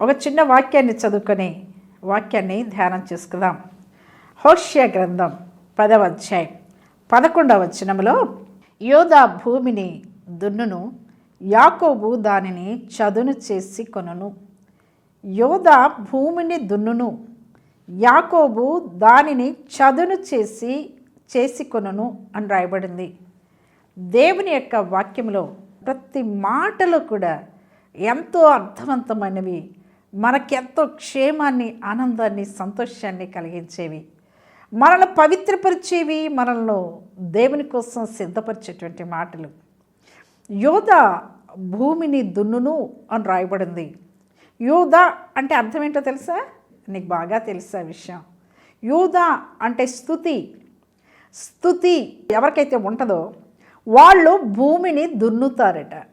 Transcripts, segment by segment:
ఒక చిన్న వాక్యాన్ని చదువుకొని వాక్యాన్ని ధ్యానం చేసుకుందాం. హోష్య గ్రంథం పదవ అధ్యాయం పదకొండవ వచనంలో యోధా భూమిని దున్నును యాకోబు దానిని చదును చేసి కొనును. యోధా భూమిని దున్నును యాకోబు దానిని చదును చేసి చేసి కొనును అని రాయబడింది. దేవుని యొక్క వాక్యంలో ప్రతి మాటలు కూడా ఎంతో అర్థవంతమైనవి మనకెంతో క్షేమాన్ని ఆనందాన్ని సంతోషాన్ని కలిగించేవి. మనల్ని పవిత్రపరిచేవి మనల్ని దేవుని కోసం సిద్ధపరిచేటువంటి మాటలు. యోధ భూమిని దున్నును అని రాయబడింది. యోధ అంటే అర్థం ఏంటో తెలుసా? నీకు బాగా తెలుసా విషయం. యోధ అంటే స్థుతి. స్థుతి ఎవరికైతే ఉంటుందో వాళ్ళు భూమిని దున్నుతారట.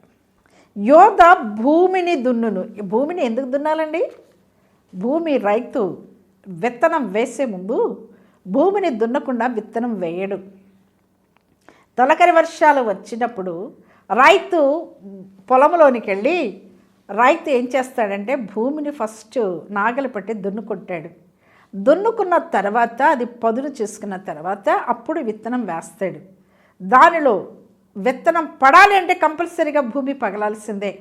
యోధ భూమిని దున్నును. భూమిని ఎందుకు దున్నాలండి? భూమి రైతు విత్తనం వేసే ముందు భూమిని దున్నకుండా విత్తనం వేయడు. తొలకరి వర్షాలు వచ్చినప్పుడు రైతు పొలంలోనికి వెళ్ళి రైతు ఏం చేస్తాడంటే భూమిని ఫస్ట్ నాగలి పట్టి దున్నుకుంటాడు దున్నుకున్న తర్వాత అది పదును చేసుకున్న తర్వాత అప్పుడు విత్తనం వేస్తాడు. దానిలో విత్తనం పడాలి అంటే కంపల్సరీగా భూమి పగలాల్సిందే.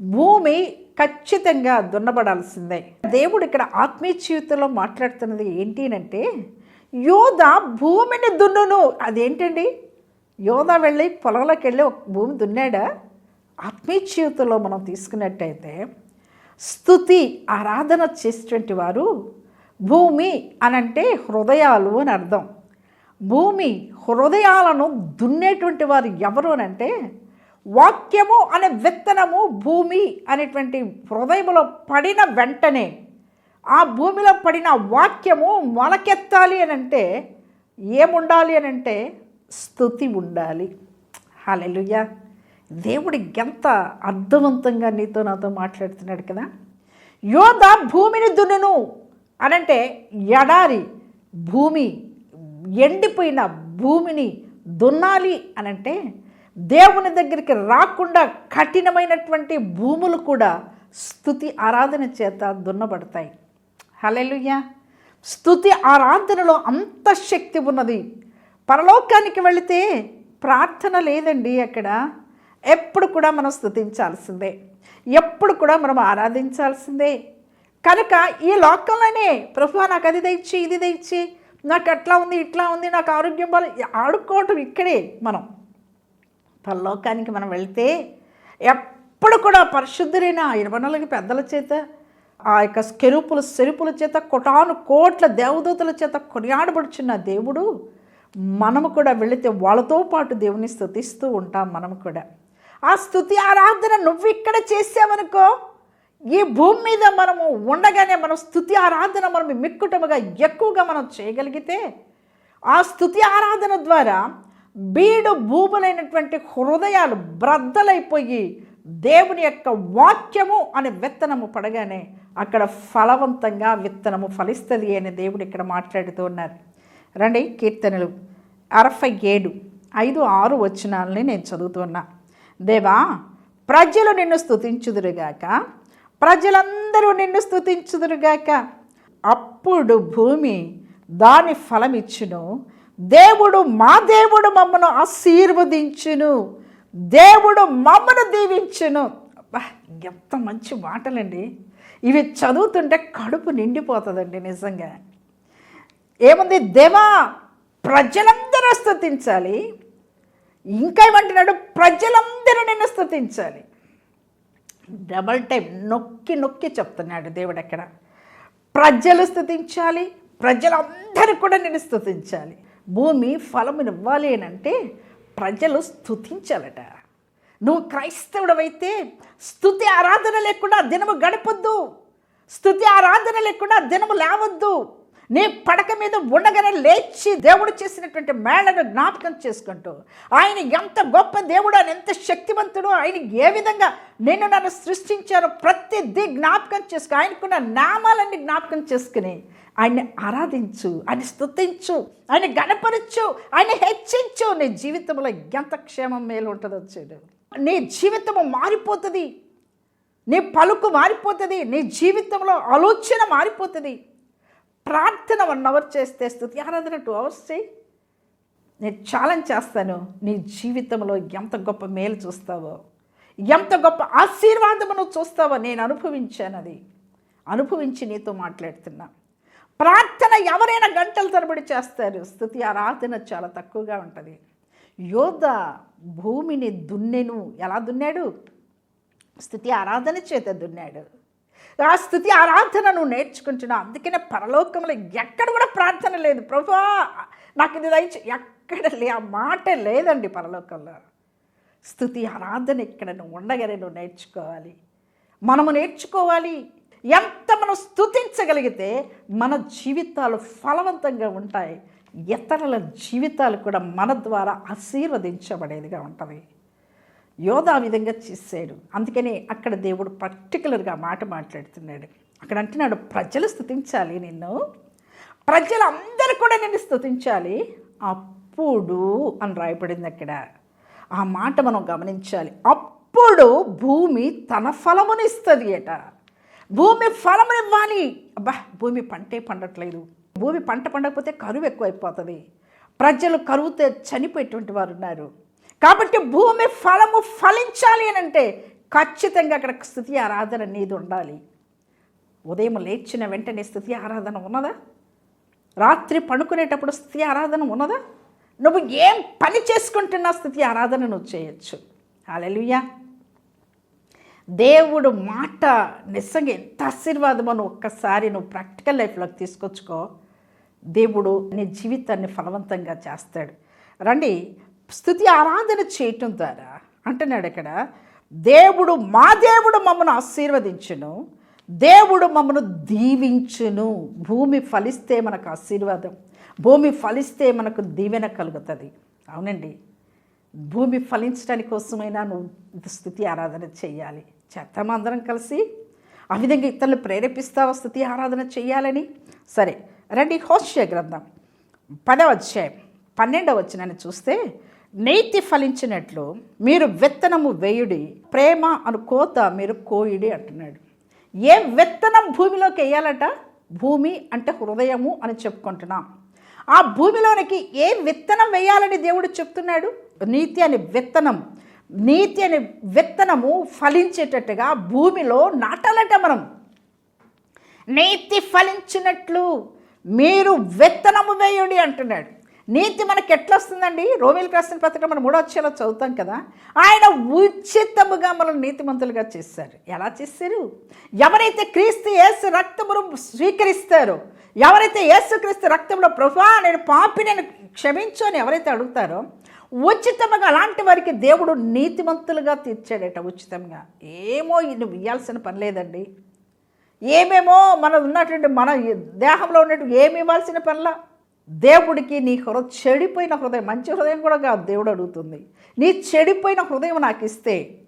భూమి ఖచ్చితంగా దున్నబడాల్సిందే. దేవుడు ఇక్కడ ఆత్మీయ జీవితంలో మాట్లాడుతున్నది ఏంటి అంటే యోధ భూమిని దున్నును. అదేంటండి? యోధ వెళ్ళి పొలంలోకి వెళ్ళి ఒక భూమి దున్నాడా? ఆత్మీయ జీవితంలో మనం తీసుకున్నట్టయితే స్థుతి ఆరాధన చేసేటువంటి వారు భూమి అనంటే హృదయాలు అని అర్థం. భూమి హృదయాలను దున్నేటువంటి వారు ఎవరు అంటే వాక్యము అనే విత్తనము భూమి అనేటువంటి హృదయములో పడిన వెంటనే ఆ భూమిలో పడిన వాక్యము మొలకెత్తాలి అని అంటే ఏముండాలి అని అంటే స్థుతి ఉండాలి. హాలెలుయ్యా దేవుడి ఎంత అర్థవంతంగా నీతో నాతో మాట్లాడుతున్నాడు కదా. యోధ భూమిని దున్నును అనంటే ఎడారి భూమి ఎండిపోయిన భూమిని దున్నాలి అనంటే దేవుని దగ్గరికి రాకుండా కఠినమైనటువంటి భూములు కూడా స్థుతి ఆరాధన చేత దున్నబడతాయి. హలెలుయ్యా స్థుతి ఆరాధనలో అంత శక్తి ఉన్నది. పరలోకానికి వెళితే ప్రార్థన లేదండి అక్కడ. ఎప్పుడు కూడా మనం స్థుతించాల్సిందే. ఎప్పుడు కూడా మనం ఆరాధించాల్సిందే. కనుక ఈ లోకంలోనే ప్రభు నాకు అది తెచ్చి ఇది తెచ్చి నాకు అట్లా ఉంది ఇట్లా ఉంది నాకు ఆరోగ్యం బాగా ఆడుకోవటం ఇక్కడే మనం. పరలోకానికి మనం వెళ్తే ఎప్పుడు కూడా పరిశుద్ధులైన ఇరవై నాలుగు పెద్దల చేత ఆ యొక్క స్కెరుపుల సెరుపుల చేత కొటాను కోట్ల దేవదూతల చేత కొనియాడబడుచున్న దేవుడు మనము కూడా వెళితే వాళ్ళతో పాటు దేవుని స్థుతిస్తూ ఉంటాం మనము కూడా. ఆ స్థుతి ఆరాధన నువ్వు ఇక్కడ చేసావనుకో ఈ భూమి మీద మనము ఉండగానే మనం స్థుతి ఆరాధన మనం మిక్కుటముగా ఎక్కువగా మనం చేయగలిగితే ఆ స్థుతి ఆరాధన ద్వారా బీడు భూములైనటువంటి హృదయాలు బ్రద్దలైపోయి దేవుని యొక్క వాక్యము అనే విత్తనము పడగానే అక్కడ ఫలవంతంగా విత్తనము ఫలిస్తుంది అని దేవుడు ఇక్కడ మాట్లాడుతూ ఉన్నారు. రండి కీర్తనలు అరవై ఏడు ఐదు ఆరు వచనాలని నేను చదువుతున్నా. దేవా ప్రజలు నిన్ను స్థుతించుదురుగాక ప్రజలందరూ నిన్ను స్థుతించుదురుగాక అప్పుడు భూమి దాని ఫలమిచ్చును. దేవుడు మా దేవుడు మమ్మను ఆశీర్వదించును. దేవుడు మమ్మను దీవించును. అబ్బా, ఎంత మంచి మాటలండి. ఇవి చదువుతుంటే కడుపు నిండిపోతుందండి నిజంగా. ఏముంది? దేవా ప్రజలందరూ స్తుతించాలి. ఇంకా ఏమంటున్నాడు? ప్రజలందరూ నిన్ను స్తుతించాలి. డబల్ టైం నొక్కి నొక్కి చెప్తున్నాడు దేవుడు అక్కడ. ప్రజలు స్థుతించాలి ప్రజలందరూ కూడా నేను స్థుతించాలి. భూమి ఫలమునివ్వాలి అని అంటే ప్రజలు స్థుతించాలట. నువ్వు క్రైస్తవుడవైతే స్థుతి ఆరాధన లేకుండా దినము గడపొద్దు. స్థుతి ఆరాధన లేకుండా దినము లేవద్దు. నీ పడక మీద ఉండగానే లేచి దేవుడు చేసినటువంటి మేళను జ్ఞాపకం చేసుకుంటూ ఆయన ఎంత గొప్ప దేవుడు ఆయన ఎంత శక్తివంతుడు ఆయన ఏ విధంగా నేను నన్ను సృష్టించారో ప్రతిదీ జ్ఞాపకం చేసుకుని ఆయనకున్న నామాలన్నీ జ్ఞాపకం చేసుకుని ఆయన్ని ఆరాధించు ఆయన స్థుతించు ఆయన గణపరచు ఆయన హెచ్చించు. నీ జీవితంలో ఎంత క్షేమం మేలు ఉంటుందో చూడు. నీ జీవితము మారిపోతుంది. నీ పలుకు మారిపోతుంది. నీ జీవితంలో ఆలోచన మారిపోతుంది. ప్రార్థన వన్ అవర్ చేస్తే స్థుతి. ఆరాధన టూ అవర్స్ చేయి. నేను ఛాలెంజ్ చేస్తాను. నీ జీవితంలో ఎంత గొప్ప మేలు చూస్తావో. ఎంత గొప్ప ఆశీర్వాదమును చూస్తావో నేను అనుభవించాను అది. అనుభవించి నీతో మాట్లాడుతున్నా. ప్రార్థన ఎవరైనా గంటల తరబడి చేస్తారు. స్థుతి ఆరాధన చాలా తక్కువగా ఉంటుంది. యోధ భూమిని దున్నెను. ఎలా దున్నాడు? స్థుతి ఆరాధన చేత దున్నాడు. ఆ స్థుతి ఆరాధన నువ్వు నేర్చుకుంటున్నావు అందుకనే పరలోకంలో ఎక్కడ కూడా ప్రార్థన లేదు. ప్రభా నాకు ఇది దయచే ఎక్కడ లే ఆ మాట లేదండి పరలోకంలో. స్థుతి ఆరాధన ఇక్కడ నువ్వు ఉండగానే నువ్వు నేర్చుకోవాలి. మనము నేర్చుకోవాలి. ఎంత మనం స్థుతించగలిగితే మన జీవితాలు ఫలవంతంగా ఉంటాయి. ఇతరుల జీవితాలు కూడా మన ద్వారా ఆశీర్వదించబడేదిగా ఉంటుంది. యోధ విధంగా చేశాడు. అందుకనే అక్కడ దేవుడు పర్టికులర్గా మాట మాట్లాడుతున్నాడు. అక్కడ అంటున్నాడు ప్రజలు స్థుతించాలి నిన్ను. ప్రజలందరూ కూడా నిన్ను స్థుతించాలి అప్పుడు అని రాయబడింది అక్కడ. ఆ మాట మనం గమనించాలి. అప్పుడు భూమి తన ఫలమునిస్తుంది అట భూమి ఫలము ఇవ్వాలి. అబ్బా భూమి పంటే పండట్లేదు. భూమి పంట పండకపోతే కరువు ఎక్కువైపోతుంది. ప్రజలు కరువుతో చనిపోయేటువంటి వారు ఉన్నారు. కాబట్టి భూమి ఫలము ఫలించాలి అని అంటే ఖచ్చితంగా అక్కడ స్థుతి ఆరాధన అనేది ఉండాలి. ఉదయం లేచిన వెంటనే స్థుతి ఆరాధన ఉన్నదా? రాత్రి పడుకునేటప్పుడు స్థుతి ఆరాధన ఉన్నదా? నువ్వు ఏం పని చేసుకుంటున్నా స్థుతి ఆరాధన నువ్వు చేయొచ్చు. అలెలుయ్యా దేవుడు మాట నిజంగా ఎంత ఆశీర్వాదమో నువ్వు ఒక్కసారి నువ్వు ప్రాక్టికల్ లైఫ్లోకి తీసుకొచ్చుకో. దేవుడు నీ జీవితాన్ని ఫలవంతంగా చేస్తాడు. రండి స్థుతి ఆరాధన చేయటం ద్వారా అంటున్నాడు ఇక్కడ దేవుడు మా దేవుడు మమ్మను ఆశీర్వదించును దేవుడు మమ్మను దీవించును. భూమి ఫలిస్తే మనకు ఆశీర్వాదం భూమి ఫలిస్తే మనకు దీవెన కలుగుతుంది. అవునండి. భూమి ఫలించడానికి కోసమైనా నువ్వు స్థుతి ఆరాధన చేయాలి. చేద్దాం అందరం కలిసి? ఆ విధంగా ఇతరులు ప్రేరేపిస్తావా స్థుతి ఆరాధన చేయాలని? సరే రండి హోష్య గ్రంథం పదవ అధ్యాయం పన్నెండవ వచ్చినని చూస్తే నేతి ఫలించినట్లు మీరు విత్తనము వేయుడి ప్రేమ అను కోత మీరు కోయుడి అంటున్నాడు. ఏ విత్తనం భూమిలోకి వేయాలట? భూమి అంటే హృదయము అని చెప్పుకుంటున్నాం. ఆ భూమిలోనికి ఏ విత్తనం వేయాలని దేవుడు చెప్తున్నాడు? నీతి అనే విత్తనం నీతి అనే విత్తనము ఫలించేటట్టుగా భూమిలో నాటాలట మనం. నీతి ఫలించినట్లు మీరు విత్తనము వేయుడి అంటున్నాడు. నీతి మనకి ఎట్లా వస్తుందండి? రోమిల్ రాసిన పత్రిక మనం మూడో వచ్చేలా చదువుతాం కదా? ఆయన ఉచితముగా మనం నీతిమంతులుగా చేశారు. ఎలా చేశారు? ఎవరైతే క్రీస్తు యేసు రక్తమును స్వీకరిస్తారో ఎవరైతే యేసు క్రీస్తు రక్తంలో ప్రభా నేను పాపి నేను క్షమించు అని ఎవరైతే అడుగుతారో ఉచితంగా అలాంటి వారికి దేవుడు నీతిమంతులుగా తీర్చాడట ఉచితంగా. ఏమో నువ్వు ఇవ్వాల్సిన పని లేదండి. ఏమేమో మన ఉన్నటువంటి మన దేహంలో ఉన్నటువంటి ఏమి ఇవ్వాల్సిన పనిలా? దేవుడికి నీ హృదయం చెడిపోయిన హృదయం మంచి హృదయం కూడా కాదు దేవుడు అడుగుతుంది. నీ చెడిపోయిన హృదయం నాకు ఇస్తే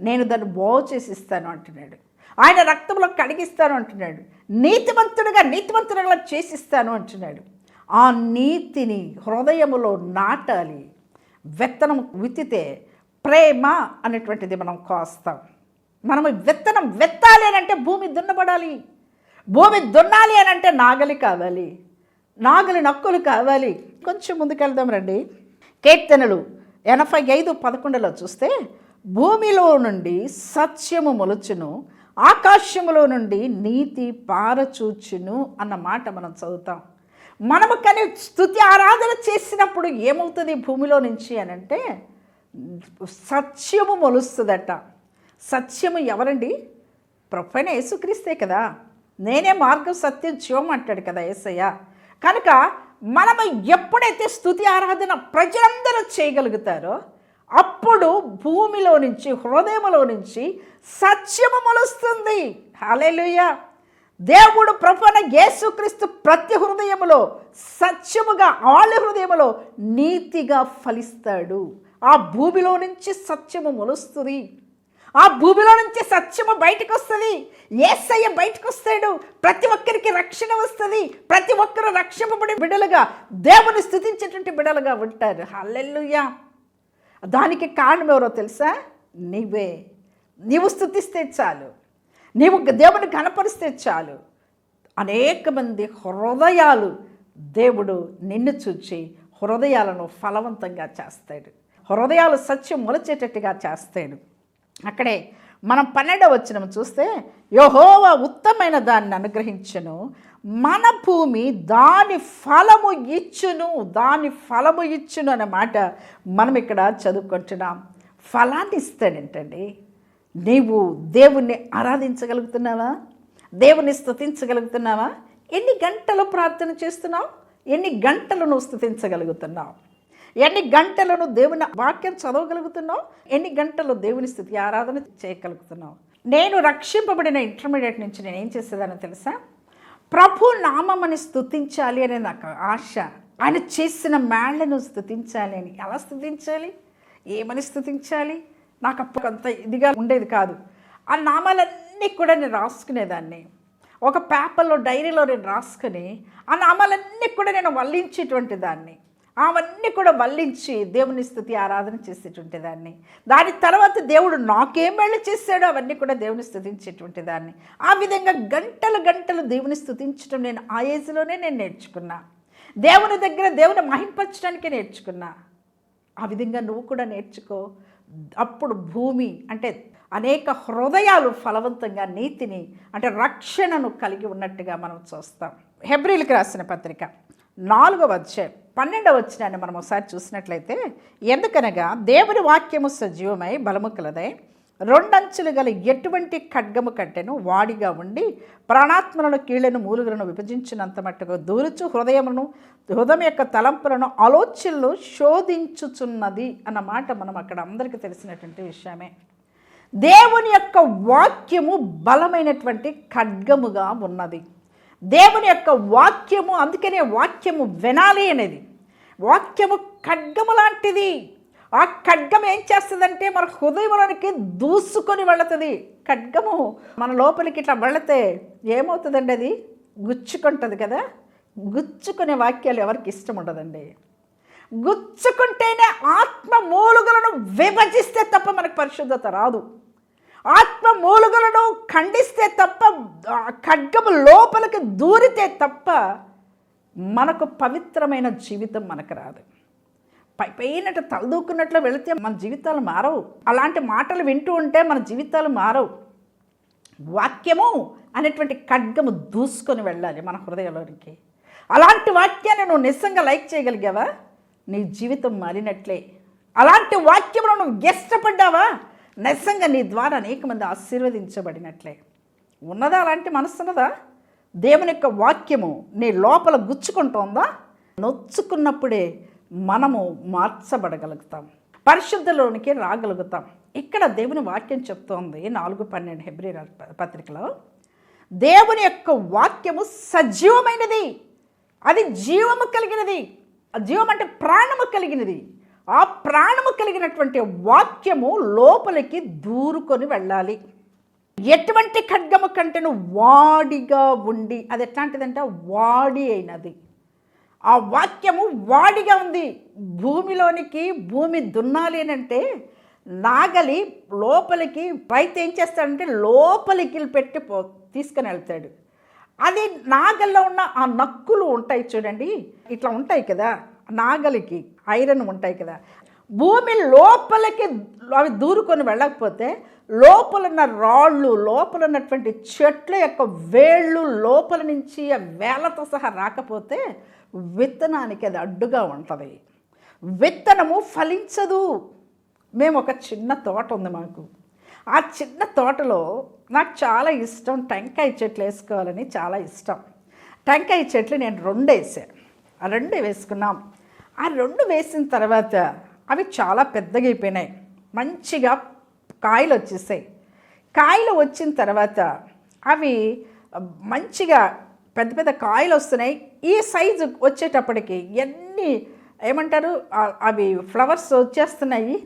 నేను దాన్ని బాగు చేసి ఇస్తాను అంటున్నాడు. ఆయన రక్తంలో కడిగిస్తాను అంటున్నాడు. నీతివంతుడిగా నీతివంతుడిగా చేసిస్తాను అంటున్నాడు. ఆ నీతిని హృదయములో నాటాలి. విత్తనం విత్తితే ప్రేమ అనేటువంటిది మనం కోస్తాం. మనం విత్తనం విత్తాలి అని అంటే భూమి దున్నబడాలి. భూమి దున్నాలి అని అంటే నాగలి కావాలి. నాగలి నక్కులు కావాలి. కొంచెం ముందుకెళ్దాం రండి. కీర్తనలు ఎనభై ఐదు పదకొండులో చూస్తే భూమిలో నుండి సత్యము మొలుచును ఆకాశములో నుండి నీతి పారచూచును అన్న మాట మనం చదువుతాం. మనము కానీ స్థుతి ఆరాధన చేసినప్పుడు ఏమవుతుంది భూమిలో నుంచి అని అంటే సత్యము మొలుస్తుందట. సత్యము ఎవరండి? ప్రొఫైన యేసుక్రీస్తే కదా. నేనే మార్గం సత్యం జీవం అంటాడు కదా యేసయ్య. కనుక మనము ఎప్పుడైతే స్థుతి ఆరాధన ప్రజలందరూ చేయగలుగుతారో అప్పుడు భూమిలో నుంచి హృదయంలో నుంచి సత్యము మొలుస్తుంది. హాలేలుయ దేవుడు ప్రపన యేసుక్రీస్తు ప్రతి హృదయములో సత్యముగా ఆళ్ళ హృదయములో నీతిగా ఫలిస్తాడు. ఆ భూమిలో నుంచి సత్యము మొలుస్తుంది. ఆ భూమిలో నుంచి సత్యము బయటకు వస్తుంది ఏసయ్య బయటకు వస్తాడు ప్రతి ఒక్కరికి రక్షణ వస్తుంది. ప్రతి ఒక్కరు రక్షింపబడి బిడలుగా దేవుని స్థుతించేటువంటి బిడలుగా ఉంటారు. హల్లెల్లుయ్యా దానికి కారణం ఎవరో తెలుసా? నీవే. నీవు స్థుతిస్తే చాలు. నీవు దేవుని కనపరిస్తే చాలు. అనేక మంది హృదయాలు దేవుడు నిన్ను చూచి హృదయాలను ఫలవంతంగా చేస్తాడు. హృదయాలు సత్యం మొలచేటట్టుగా చేస్తాడు. అక్కడే మనం పన్నెండవ వచ్చిన చూస్తే యహోవ ఉత్తమైన దాన్ని అనుగ్రహించను. మన భూమి దాని ఫలము ఇచ్చును దాని ఫలము ఇచ్చును అనే మాట మనం ఇక్కడ చదువుకుంటున్నాం. ఫలాన్ని ఇస్తాడేంటండి. నీవు దేవుణ్ణి ఆరాధించగలుగుతున్నావా? దేవుని స్థుతించగలుగుతున్నావా? ఎన్ని గంటలు ప్రార్థన చేస్తున్నావు? ఎన్ని గంటలు నువ్వు స్థుతించగలుగుతున్నావు? ఎన్ని గంటలను దేవుని వాక్యం చదవగలుగుతున్నావు? ఎన్ని గంటలు దేవుని స్థుతి ఆరాధన చేయగలుగుతున్నావు? నేను రక్షింపబడిన ఇంటర్మీడియట్ నుంచి నేను ఏం చేసేదానో తెలుసా? ప్రభు నామమని స్థుతించాలి అనే నాకు ఆశ. ఆయన చేసిన మేళ్ళను స్థుతించాలి అని ఎలా స్థుతించాలి? ఏమని స్థుతించాలి? నాకు అప్పుడు అంత ఇదిగా ఉండేది కాదు. ఆ నామాలన్నీ కూడా నేను రాసుకునేదాన్ని. ఒక పేపర్లో డైరీలో నేను రాసుకుని ఆ నామాలన్నీ కూడా నేను వల్లించేటువంటి దాన్ని. అవన్నీ కూడా మళ్ళించి దేవుని స్థుతి ఆరాధన చేసేటువంటి దాన్ని దాని తర్వాత దేవుడు నాకేం వెళ్ళి చేశాడో అవన్నీ కూడా దేవుని స్థుతించేటువంటి దాన్ని. ఆ విధంగా గంటలు గంటలు దేవుని స్థుతించడం నేను ఆ ఏజ్లోనే నేను నేర్చుకున్నా. దేవుని దగ్గర దేవుని మహింపరచడానికే నేర్చుకున్నా. ఆ విధంగా నువ్వు కూడా నేర్చుకో. అప్పుడు భూమి అంటే అనేక హృదయాలు ఫలవంతంగా నీతిని అంటే రక్షణను కలిగి ఉన్నట్టుగా మనం చూస్తాం. హెబ్రిల్కి రాసిన పత్రిక. నాలుగవ అధ్యాయం. పన్నెండవ వచ్చినాన్ని మనం ఒకసారి చూసినట్లయితే ఎందుకనగా దేవుని వాక్యము సజీవమై బలము కలదై రెండంచులు గల ఎటువంటి ఖడ్గము కట్టెను వాడిగా ఉండి ప్రాణాత్మలను కీళ్ళను మూలుగులను విభజించినంత మట్టుకు దూరుచు హృదయమును హృదయం యొక్క తలంపులను ఆలోచనలు శోధించుచున్నది అన్న మాట మనం అక్కడ అందరికీ తెలిసినటువంటి విషయమే. దేవుని యొక్క వాక్యము బలమైనటువంటి ఖడ్గముగా ఉన్నది. దేవుని యొక్క వాక్యము అందుకనే వాక్యము వినాలి అనేది. వాక్యము ఖడ్గము లాంటిది. ఆ ఖడ్గం ఏం చేస్తుందంటే మన హృదయంలోనికి దూసుకొని వెళుతుంది ఖడ్గము మన లోపలికి ఇట్లా వెళితే ఏమవుతుందండి అది? గుచ్చుకుంటుంది కదా? గుచ్చుకునే వాక్యాలు ఎవరికి ఇష్టం ఉండదండి. గుచ్చుకుంటేనే ఆత్మ మూలుగులను విభజిస్తే తప్ప మనకు పరిశుద్ధత రాదు. ఆత్మ మూలుగులను ఖండిస్తే తప్ప ఖడ్గము లోపలికి దూరితే తప్ప మనకు పవిత్రమైన జీవితం మనకు రాదు. పై పైనట్టు తలదూకున్నట్లు వెళితే మన జీవితాలు మారవు. అలాంటి మాటలు వింటూ ఉంటే మన జీవితాలు మారవు. వాక్యము అనేటువంటి ఖడ్గము దూసుకొని వెళ్ళాలి మన హృదయంలోనికి. అలాంటి వాక్యాన్ని నువ్వు నిజంగా లైక్ చేయగలిగావా? నీ జీవితం మారినట్లే. అలాంటి వాక్యమును నువ్వు ఇష్టపడ్డావా నిజంగా నీ ద్వారా అనేక మంది ఆశీర్వదించబడినట్లే. ఉన్నదా? అలాంటి మనసున్నదా దేవుని యొక్క వాక్యము నీ లోపల గుచ్చుకుంటోందా? నొచ్చుకున్నప్పుడే మనము మార్చబడగలుగుతాం. పరిశుద్ధలోనికి రాగలుగుతాం. ఇక్కడ దేవుని వాక్యం చెప్తోంది నాలుగు పన్నెండు హెబ్రి పత్రికలో. దేవుని యొక్క వాక్యము సజీవమైనది. అది జీవము కలిగినది. జీవం అంటే ప్రాణము కలిగినది. ఆ ప్రాణము కలిగినటువంటి వాక్యము లోపలికి దూరుకొని వెళ్ళాలి. ఎటువంటి ఖడ్గము కంటేను వాడిగా ఉండి అది ఎట్లాంటిదంటే వాడి అయినది. ఆ వాక్యము వాడిగా ఉంది. భూమిలోనికి భూమి దున్నాలి అంటే నాగలి లోపలికి రైతు ఏం చేస్తాడంటే లోపలికి పెట్టి పో తీసుకుని వెళ్తాడు. అది నాగల్లో ఉన్న ఆ నక్కులు ఉంటాయి చూడండి. ఇట్లా ఉంటాయి కదా నాగలికి. ఐరన్ ఉంటాయి కదా. భూమి లోపలికి అవి దూరుకొని వెళ్ళకపోతే లోపలున్న రాళ్ళు లోపల ఉన్నటువంటి చెట్ల యొక్క వేళ్ళు లోపల నుంచి వేలతో సహా రాకపోతే విత్తనానికి అది అడ్డుగా ఉంటుంది. విత్తనము ఫలించదు. మేము ఒక చిన్న తోట ఉంది మాకు. ఆ చిన్న తోటలో నాకు చాలా ఇష్టం. టెంకాయ చెట్లు వేసుకోవాలని చాలా ఇష్టం. టెంకాయ చెట్లు నేను రెండు వేసాను ఆ రెండు వేసుకున్నాం. ఆ రెండు వేసిన తర్వాత అవి చాలా పెద్దగా అయిపోయినాయి మంచిగా కాయలు వచ్చేసాయి. కాయలు వచ్చిన తర్వాత అవి మంచిగా పెద్ద పెద్ద కాయలు వస్తున్నాయి. ఈ సైజు వచ్చేటప్పటికి ఎన్ని ఏమంటారు? అవి ఫ్లవర్స్ వచ్చేస్తున్నాయి.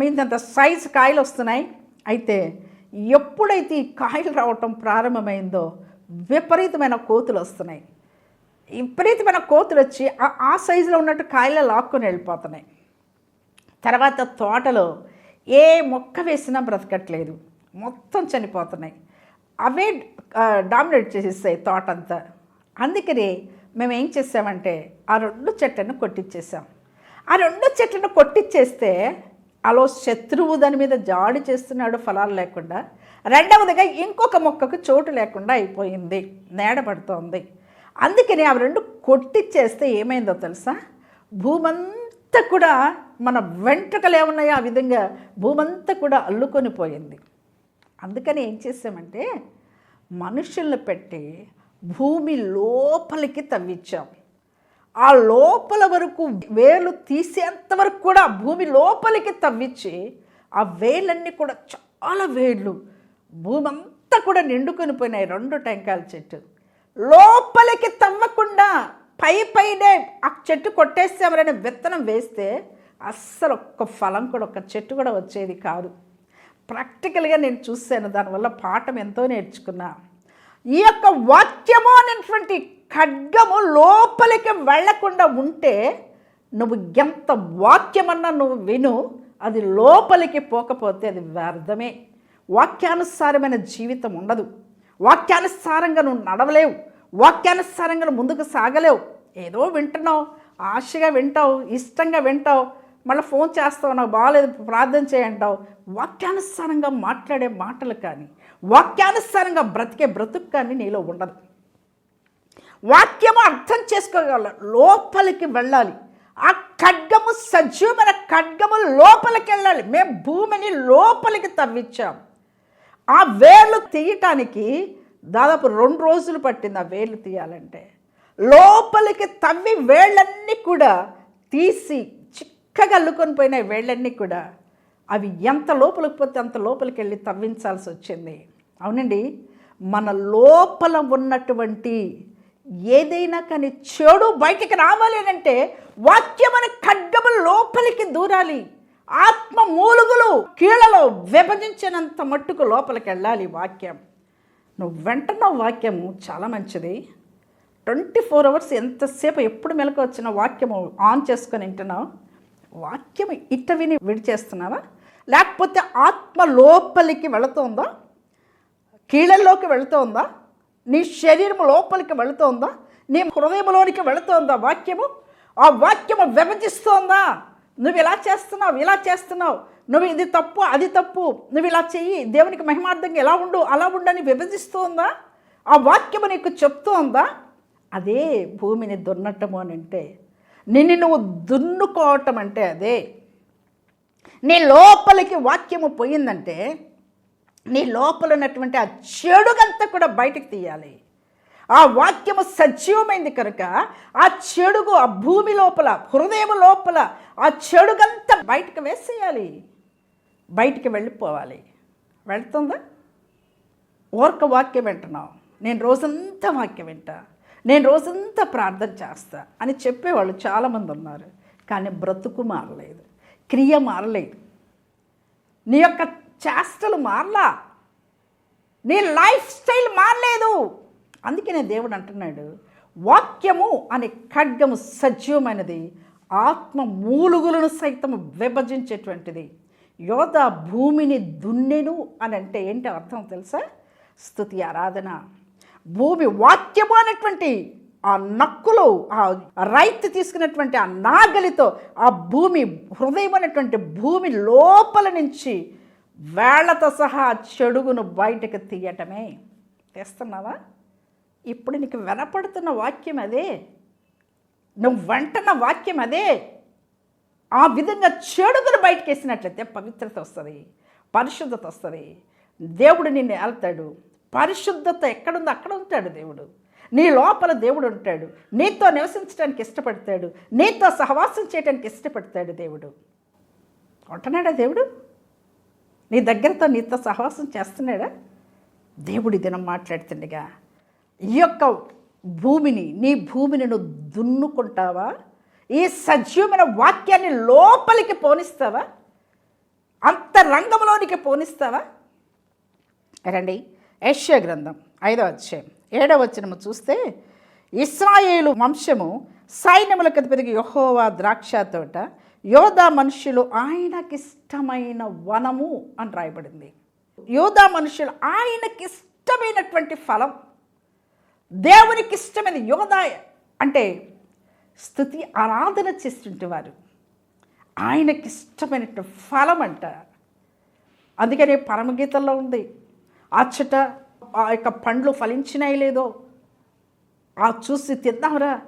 మీదంత సైజు కాయలు వస్తున్నాయి. అయితే ఎప్పుడైతే ఈ కాయలు రావటం ప్రారంభమైందో విపరీతమైన కోతులు వస్తున్నాయి. విపరీతమైన కోతులు వచ్చి ఆ సైజులో ఉన్నట్టు కాయలు లాక్కొని వెళ్ళిపోతున్నాయి. తర్వాత తోటలో ఏ మొక్క వేసినా బ్రతకట్లేదు. మొత్తం చనిపోతున్నాయి. అవే డామినేట్ చేసేస్తాయి తోట అంతా అందుకని మేము ఏం చేసామంటే ఆ రెండు చెట్లను కొట్టించేసాం ఆ రెండు చెట్లను కొట్టించేస్తే అలో శత్రువు దాని మీద జాడి చేస్తున్నాడు ఫలాలు లేకుండా. రెండవదిగా ఇంకొక మొక్కకు చోటు లేకుండా అయిపోయింది. నేడ పడుతోంది అందుకని అవి రెండు కొట్టిచ్చేస్తే ఏమైందో తెలుసా? భూమంతా కూడా మన వెంట్రుకలు ఏమున్నాయో ఆ విధంగా భూమంతా కూడా అల్లుకొని పోయింది. అందుకని ఏం చేసామంటే మనుషులను పెట్టి భూమి లోపలికి తవ్వించాం ఆ లోపల వరకు వేలు తీసేంత వరకు కూడా భూమి లోపలికి తవ్వించి ఆ వేలన్నీ కూడా చాలా వేళ్ళు భూమి అంతా కూడా నిండుకొని పోయినాయి. రెండు టెంకాయల చెట్టు. లోపలికి తవ్వకుండా పై పైనే ఆ చెట్టు కొట్టేసామని విత్తనం వేస్తే అస్సలు ఒక్క ఫలం కూడా ఒక్క చెట్టు కూడా వచ్చేది కాదు. ప్రాక్టికల్గా నేను చూశాను దానివల్ల పాఠం ఎంతో నేర్చుకున్నా. ఈ యొక్క వాక్యము అనేటువంటి ఖడ్గము లోపలికి వెళ్ళకుండా ఉంటే నువ్వు ఎంత వాక్యమన్నా నువ్వు విను అది లోపలికి పోకపోతే అది వ్యర్థమే. వాక్యానుసారమైన జీవితం ఉండదు. వాక్యానుసారంగా నువ్వు నడవలేవు. వాక్యానుసారంగా నువ్వు ముందుకు సాగలేవు. ఏదో వింటున్నావు ఆశగా వింటావు ఇష్టంగా వింటావు మళ్ళీ ఫోన్ చేస్తావు నాకు బాగాలేదు ప్రార్థన చేయంటావు వాక్యానుసారంగా మాట్లాడే మాటలు కానీ వాక్యానుసారంగా బ్రతికే బ్రతుకు కానీ నీలో ఉండదు. వాక్యము అర్థం చేసుకోగల లోపలికి వెళ్ళాలి. ఆ ఖడ్గము సజీవమైన ఖడ్గము లోపలికి వెళ్ళాలి. మేము భూమిని లోపలికి తవ్వించాము ఆ వేర్లు తీయటానికి దాదాపు రెండు రోజులు పట్టింది ఆ వేర్లు తీయాలంటే. లోపలికి తవ్వి వేళ్ళన్నీ కూడా తీసి చిక్కగా అల్లుకొని పోయిన వేళ్ళన్నీ కూడా అవి ఎంత లోపలికి పోతే అంత లోపలికి వెళ్ళి తవ్వించాల్సి వచ్చింది. అవునండి మన లోపల ఉన్నటువంటి ఏదైనా కానీ చెడు బయటికి రావాలి అని అంటే వాక్యం అనే ఖడ్గము లోపలికి దూరాలి. ఆత్మ మూలుగులు కీళ్ళలో విభజించినంత మట్టుకు లోపలికి వెళ్ళాలి వాక్యం. నువ్వు వెంటనే వాక్యము చాలా మంచిది. ట్వంటీ ఫోర్ అవర్స్ ఎంతసేపు ఎప్పుడు మెలకు వచ్చిన వాక్యము ఆన్ చేసుకొని వింటున్నావు? వాక్యం ఇట్ట విని విడిచేస్తున్నావా లేకపోతే ఆత్మ లోపలికి వెళుతోందా? కీళ్ళల్లోకి వెళుతోందా? నీ శరీరం లోపలికి వెళుతోందా? నీ హృదయంలోనికి వెళుతోందా వాక్యము? ఆ వాక్యము విభజిస్తోందా? నువ్వు ఇలా చేస్తున్నావు ఇలా చేస్తున్నావు. నువ్వు ఇది తప్పు అది తప్పు. నువ్వు ఇలా చెయ్యి దేవునికి మహిమార్థంగా ఎలా ఉండు అలా ఉండని విభజిస్తుందా? ఆ వాక్యము నీకు చెప్తోందా? అదే భూమిని దున్నటము అని అంటే నిన్ను నువ్వు దున్నుకోవటం అంటే అదే. నీ లోపలికి వాక్యము పోయిందంటే నీ లోపల ఉన్నటువంటి ఆ చెడుగంతా కూడా బయటకు తీయాలి. ఆ వాక్యము సజీవమైంది కనుక ఆ చెడుగు ఆ భూమి లోపల హృదయం లోపల ఆ చెడుగంతా బయటకు వేసేయాలి. బయటికి వెళ్ళిపోవాలి. వెళ్తుందా? ఓర్క వాక్యం వింటున్నావు నేను రోజంతా వాక్యం వింటా. నేను రోజంతా ప్రార్థన చేస్తా అని చెప్పేవాళ్ళు చాలామంది ఉన్నారు. కానీ బ్రతుకు మారలేదు. క్రియ మారలేదు. నీ యొక్క చేష్టలు మారలా. నీ లైఫ్ స్టైల్ మారలేదు. అందుకనే దేవుడు అంటున్నాడు వాక్యము అనే ఖడ్గము సజీవమైనది ఆత్మ మూలుగులను సైతం విభజించేటువంటిది. యోధ భూమిని దున్నెను అని అంటే ఏంటి అర్థం తెలుసా? స్థుతి ఆరాధన. భూమి వాక్యము అనేటువంటి ఆ నక్కులు ఆ రైతు తీసుకున్నటువంటి ఆ నాగలితో ఆ భూమి హృదయం అనేటువంటి భూమి లోపల నుంచి వేళ్ళతో సహా చెడుగును బయటకు తీయటమే. తెస్తున్నావా? ఇప్పుడు నీకు వినపడుతున్న వాక్యం అదే. నువ్వు వెంటన వాక్యం అదే. ఆ విధంగా చెడుగును బయటకేసినట్లయితే పవిత్రత వస్తుంది పరిశుద్ధత వస్తుంది. దేవుడు నిన్ను వెళ్తాడు పరిశుద్ధత ఎక్కడుందో అక్కడ ఉంటాడు దేవుడు. నీ లోపల దేవుడు ఉంటాడు. నీతో నివసించడానికి ఇష్టపడతాడు. నీతో సహవాసం చేయడానికి ఇష్టపడతాడు దేవుడు. ఉంటున్నాడా దేవుడు? నీ దగ్గరతో నీతో సహవాసం చేస్తున్నాడా? దేవుడి దినం మాట్లాడుతుండగా ఈ యొక్క భూమిని నీ భూమిని నువ్వు దున్నుకుంటావా? ఈ సజీవమైన వాక్యాన్ని లోపలికి పోనిస్తావా? అంత రంగంలోనికి పోనిస్తావా? రండి యశ్య గ్రంథం ఐదవ అధ్యాయం. ఏడవ వచనము చూస్తే ఇస్రాయేలు వంశము సైన్యములకు కథపతికి యహోవా ద్రాక్ష తోట యోధా మనుషులు ఆయనకిష్టమైన వనము అని రాయబడింది. యోధా మనుషులు ఆయనకి ఇష్టమైనటువంటి ఫలం. దేవునికి ఇష్టమైన యోధ అంటే స్థుతి ఆరాధన చేస్తుంటే వారు ఆయనకి ఇష్టమైనటువంటి ఫలం అంట. అందుకనే పరమగీతంలో ఉంది. అచ్చట ఆ యొక్క పండ్లు ఫలించినాయి లేదో ఆ చూసి తిందాంరా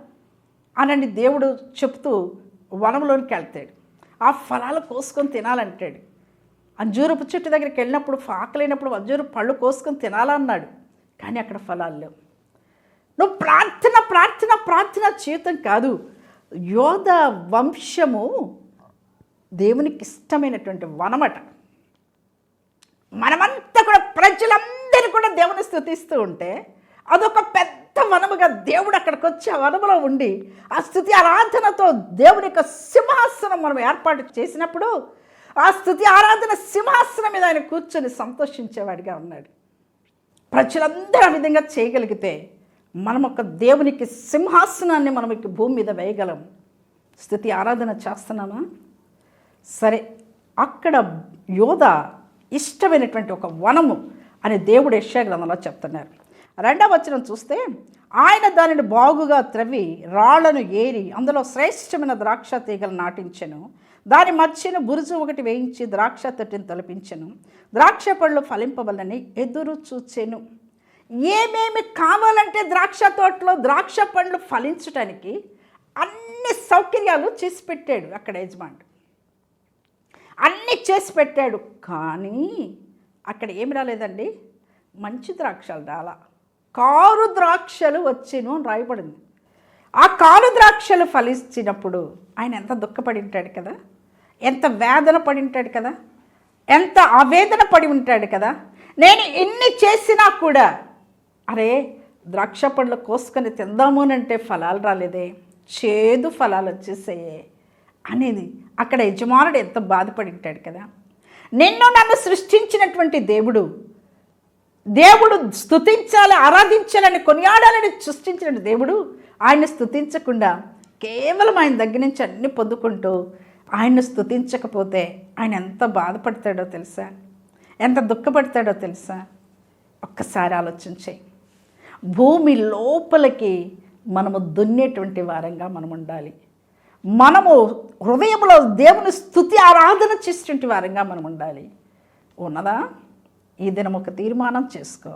అనని దేవుడు చెప్తూ వనంలోనికి వెళ్తాడు. ఆ ఫలాలు కోసుకొని తినాలంటాడు. అంజూరపు చెట్టు దగ్గరికి వెళ్ళినప్పుడు ఫాకలైనప్పుడు అంజూరు పళ్ళు కోసుకొని తినాలన్నాడు. కానీ అక్కడ ఫలాలు లేవు. నువ్వు ప్రార్థన ప్రార్థన ప్రార్థన చేయటం కాదు. యోధ వంశము దేవునికి ఇష్టమైనటువంటి వనమట. మనమంతా కూడా ప్రజలందరూ కూడా దేవుని స్థుతిస్తూ ఉంటే అదొక పెద్ద వనముగా దేవుడు అక్కడికి వచ్చి ఆ వనములో ఉండి ఆ స్థుతి ఆరాధనతో దేవుని యొక్క సింహాసనం మనం ఏర్పాటు చేసినప్పుడు ఆ స్థుతి ఆరాధన సింహాసనం మీద ఆయన కూర్చొని సంతోషించేవాడిగా ఉన్నాడు. ప్రజలందరూ ఆ విధంగా చేయగలిగితే మనం ఒక దేవునికి సింహాసనాన్ని మనం ఇక భూమి మీద వేయగలం. స్థుతి ఆరాధన చేస్తున్నామా? సరే అక్కడ యోధ ఇష్టమైనటువంటి ఒక వనము అని దేవుడు యెషయా గ్రంథంలో చెప్తున్నారు. రెండవ వచనం చూస్తే ఆయన దానిని బాగుగా త్రవ్వి రాళ్ళను ఏరి అందులో శ్రేష్టమైన ద్రాక్ష తీగలు నాటించెను. దాని మధ్యన బురుజు ఒకటి వేయించి ద్రాక్ష తొట్టిని తొలపించెను. ద్రాక్ష పళ్ళు ఫలింపవలని ఎదురు చూచెను. ఏమేమి కావాలంటే ద్రాక్ష తోటలో ద్రాక్ష పండ్లు ఫలించటానికి అన్ని సౌకర్యాలు చేసి పెట్టాడు అక్కడ యజమానుడు. అన్నీ చేసి పెట్టాడు. కానీ అక్కడ ఏమి రాలేదండి? మంచి ద్రాక్షలు రాలా. కారు ద్రాక్షలు వచ్చేను అని రాయబడింది. ఆ కారు ద్రాక్షలు ఫలించినప్పుడు ఆయన ఎంత దుఃఖపడి ఉంటాడు కదా? ఎంత వేదన పడి ఉంటాడు కదా? ఎంత ఆవేదన పడి ఉంటాడు కదా? నేను ఎన్ని చేసినా కూడా అరే ద్రాక్ష పండ్లు కోసుకొని తిందాము అని అంటే ఫలాలు రాలేదే. చేదు ఫలాలు వచ్చేసాయే అనేది అక్కడ యజమానుడు ఎంత బాధపడి ఉంటాడు కదా. నిన్ను నన్ను సృష్టించినటువంటి దేవుడు దేవుడు స్థుతించాలి ఆరాధించాలని కొనియాడాలని సృష్టించిన దేవుడు ఆయన స్థుతించకుండా కేవలం ఆయన దగ్గర నుంచి అన్ని పొందుకుంటూ ఆయన్ను స్థుతించకపోతే ఆయన ఎంత బాధపడతాడో తెలుసా? ఎంత దుఃఖపడతాడో తెలుసా? ఒక్కసారి ఆలోచించేయి. భూమి లోపలికి మనము దున్నేటువంటి వారంగా మనం ఉండాలి. మనము హృదయంలో దేవుని స్థుతి ఆరాధన చేసేటువంటి వారంగా మనం ఉండాలి. ఉన్నదా? ఈ దినం ఒక తీర్మానం చేసుకో.